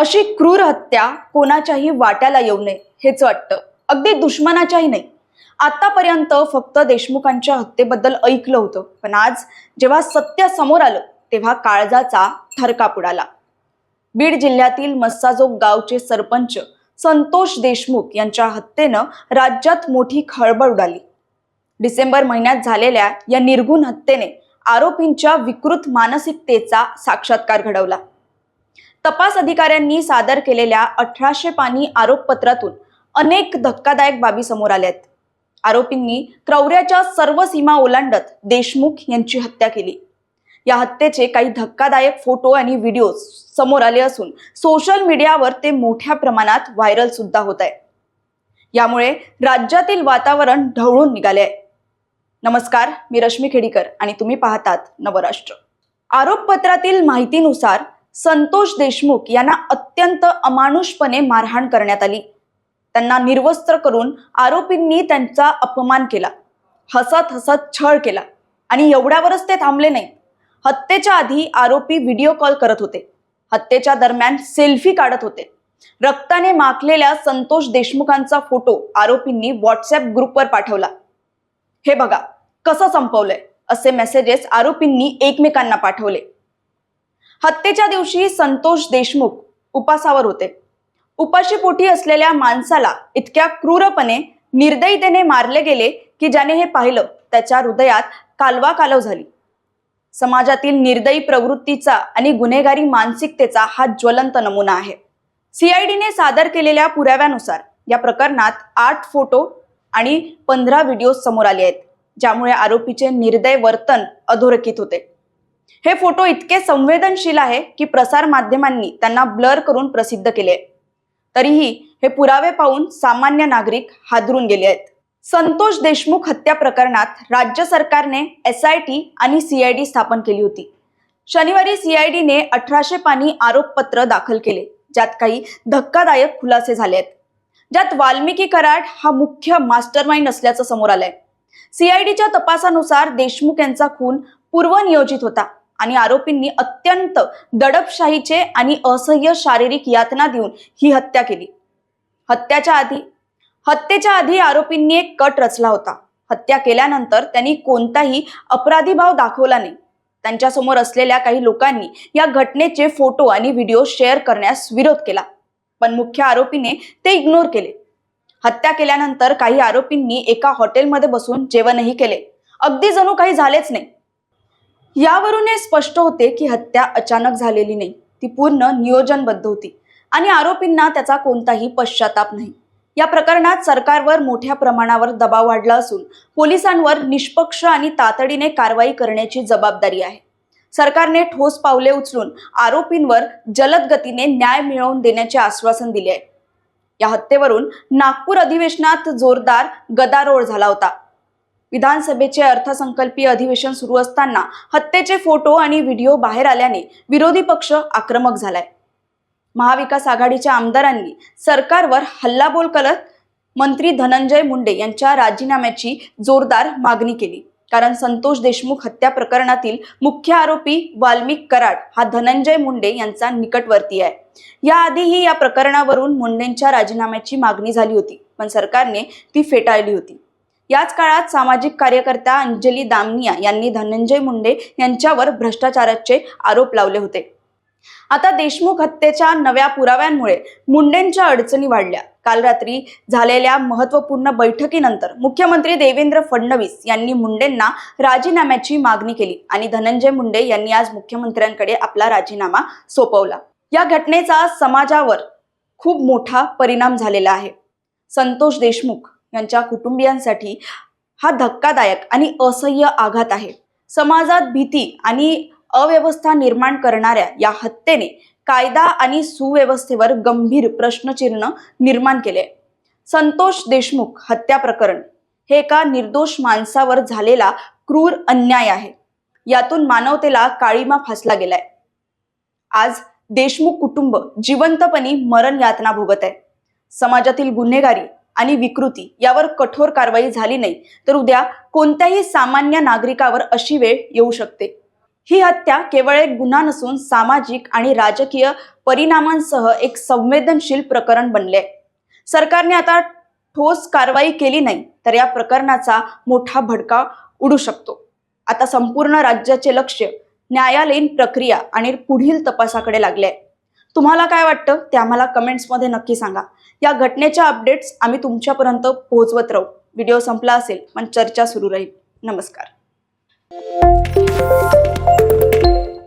अशी क्रूर हत्या कोणाच्याही वाट्याला येऊ नये हेच वाटतं. अगदी दुश्मनाच्याही नाही. आतापर्यंत फक्त देशमुखांच्या हत्येबद्दल ऐकलं होतं. पण आज जेव्हा सत्य समोर आलं तेव्हा काळजाचा थरकाप उडाला. बीड जिल्ह्यातील मस्साजोग गावचे सरपंच संतोष देशमुख यांच्या हत्येनं राज्यात मोठी खळबळ उडाली. डिसेंबर महिन्यात झालेल्या या निर्गुण हत्येने आरोपींच्या विकृत मानसिकतेचा साक्षात्कार घडवला. तपास अधिकाऱ्यांनी सादर केलेल्या अठराशे पानी आरोपपत्रातून अनेक धक्कादायक बाबी समोर आल्या आहेत आरोपींनी क्रौर्याच्या सर्व सीमा ओलांडत देशमुख यांची हत्या केली. या हत्येचे काही धक्कादायक फोटो आणि व्हिडिओ समोर आले असून सोशल मीडियावर ते मोठ्या प्रमाणात व्हायरल सुद्धा होत आहे. यामुळे राज्यातील वातावरण ढवळून निघाले आहे नमस्कार मी रश्मी खेडीकर आणि तुम्ही पाहतात नवराष्ट्र. आरोपपत्रातील माहितीनुसार संतोष देशमुख यांना अत्यंत अमानुषपणे मारहाण करण्यात आली. त्यांना निर्वस्त्र करून आरोपींनी त्यांचा अपमान केला. हसत हसत छळ केला. आणि एवढ्यावरच ते थांबले नाही. हत्येच्या आधी आरोपी व्हिडिओ कॉल करत होते. हत्येच्या दरम्यान सेल्फी काढत होते. रक्ताने माखलेल्या संतोष देशमुखांचा फोटो आरोपींनी व्हॉट्सअप ग्रुपवर पाठवला. हे बघा कसं संपवलंय? असे मेसेजेस आरोपींनी एकमेकांना पाठवले. हत्येच्या दिवशी संतोष देशमुख उपासावर होते. उपाशीपोटी असलेल्या माणसाला इतक्या क्रूरपणे निर्दयीतेने मारले गेले की ज्याने हे पाहिलं त्याच्या हृदयात कालवा कालव झाली. समाजातील निर्दयी प्रवृत्तीचा आणि गुन्हेगारी मानसिकतेचा हा ज्वलंत नमुना आहे. सीआयडीने सादर केलेल्या पुराव्यानुसार या प्रकरणात आठ फोटो आणि पंधरा व्हिडिओ समोर आले आहेत ज्यामुळे आरोपीचे निर्दय वर्तन अधोरेखित होते. हे फोटो इतके संवेदनशील आहे की प्रसार माध्यमांनी त्यांना ब्लर करून प्रसिद्ध केले. तरीही हे पुरावे पाहून सामान्य नागरिक हादरून गेले आहेत. संतोष देशमुख हत्या प्रकरणात राज्य सरकारने एस आय टी आणि सीआयडी स्थापन केली होती. शनिवारी सीआयडीने अठराशे पानी आरोपपत्र दाखल केले ज्यात काही धक्कादायक खुलासे झाले आहेत. ज्यात वाल्मिकी कराड हा मुख्य मास्टरमाइंड असल्याचं समोर आलंय. सीआयडीच्या तपासानुसार देशमुख यांचा खून पूर्वनियोजित होता. आणि आरोपींनी अत्यंत दडपशाहीचे आणि असह्य शारीरिक यातना देऊन ही हत्या केली. हत्याच्या आधी हत्येच्या आधी आरोपींनी एक कट रचला होता. हत्या केल्यानंतर त्यांनी कोणताही अपराधी भाव दाखवला नाही. त्यांच्यासमोर असलेल्या काही लोकांनी या घटनेचे फोटो आणि व्हिडिओ शेअर करण्यास विरोध केला. पण मुख्य आरोपीने ते इग्नोर केले. हत्या केल्यानंतर काही आरोपींनी एका हॉटेलमध्ये बसून जेवणही केले. अगदी जणू काही झालेच नाही. यावरून हे स्पष्ट होते की हत्या अचानक झालेली नाही. ती पूर्ण नियोजनबद्ध होती आणि आरोपींना त्याचा कोणताही पश्चाताप नाही. या प्रकरणात सरकारवर मोठ्या प्रमाणावर दबाव वाढला असून पोलिसांवर निष्पक्ष आणि तातडीने कारवाई करण्याची जबाबदारी आहे. सरकारने ठोस पावले उचलून आरोपींवर जलद गतीने न्याय मिळवून देण्याचे आश्वासन दिले आहे. या हत्येवरून नागपूर अधिवेशनात जोरदार गदारोळ झाला होता. विधानसभेचे अर्थसंकल्पीय अधिवेशन सुरू असताना हत्येचे फोटो आणि व्हिडिओ बाहेर आल्याने विरोधी पक्ष आक्रमक झालाय. महाविकास आघाडीच्या आमदारांनी सरकारवर हल्लाबोल करत मंत्री धनंजय मुंडे यांच्या राजीनाम्याची जोरदार मागणी केली. कारण संतोष देशमुख हत्या प्रकरणातील मुख्य आरोपी वाल्मिक कराड हा धनंजय मुंडे यांचा निकटवर्ती आहे. याआधीही या प्रकरणावरून मुंडेंच्या राजीनाम्याची मागणी झाली होती पण सरकारने ती फेटाळली होती. याच काळात सामाजिक कार्यकर्त्या अंजली दामनिया यांनी धनंजय मुंडे यांच्यावर भ्रष्टाचाराचे आरोप लावले होते. आता देशमुख हत्येच्या नव्या पुराव्यांमुळे मुंडेंच्या अडचणी वाढल्या. काल रात्री झालेल्या महत्त्वपूर्ण बैठकीनंतर मुख्यमंत्री देवेंद्र फडणवीस यांनी मुंडेंना राजीनाम्याची मागणी केली आणि धनंजय मुंडे यांनी आज मुख्यमंत्र्यांकडे आपला राजीनामा सोपवला. या घटनेचा समाजावर खूप मोठा परिणाम झालेला आहे. संतोष देशमुख यांच्या कुटुंबियांसाठी हा धक्कादायक आणि असह्य आघात आहे. समाजात भीती आणि अव्यवस्था निर्माण करणाऱ्या या हत्येने कायदा आणि सुव्यवस्थेवर गंभीर प्रश्नचिन्ह निर्माण केले. संतोष देशमुख हत्या प्रकरण हे एका निर्दोष माणसावर झालेला क्रूर अन्याय आहे. यातून मानवतेला काळीमा फासला गेलाय. आज देशमुख कुटुंब जिवंतपणी मरण यातना भोगत आहे. समाजातील गुन्हेगारी आणि विकृती यावर कठोर कारवाई झाली नाही तर उद्या कोणत्याही सामान्य नागरिकावर अशी वेळ येऊ शकते. ही हत्या केवळ एक गुन्हा नसून सामाजिक आणि राजकीय परिणामांसह एक संवेदनशील प्रकरण बनले. आहे. सरकारने आता ठोस कारवाई केली नाही तर या प्रकरणाचा मोठा भडका उडू शकतो. आता संपूर्ण राज्याचे लक्ष न्यायालयीन प्रक्रिया आणि पुढील तपासाकडे लागले आहे. तुम्हाला काय वाटतं? ते आम्हाला कमेंट्समध्ये नक्की सांगा. या घटनेच्या अपडेट्स आम्ही तुमच्यापर्यंत पोहोचवत राहू. व्हिडिओ संपला असेल पण चर्चा सुरू राहील. नमस्कार.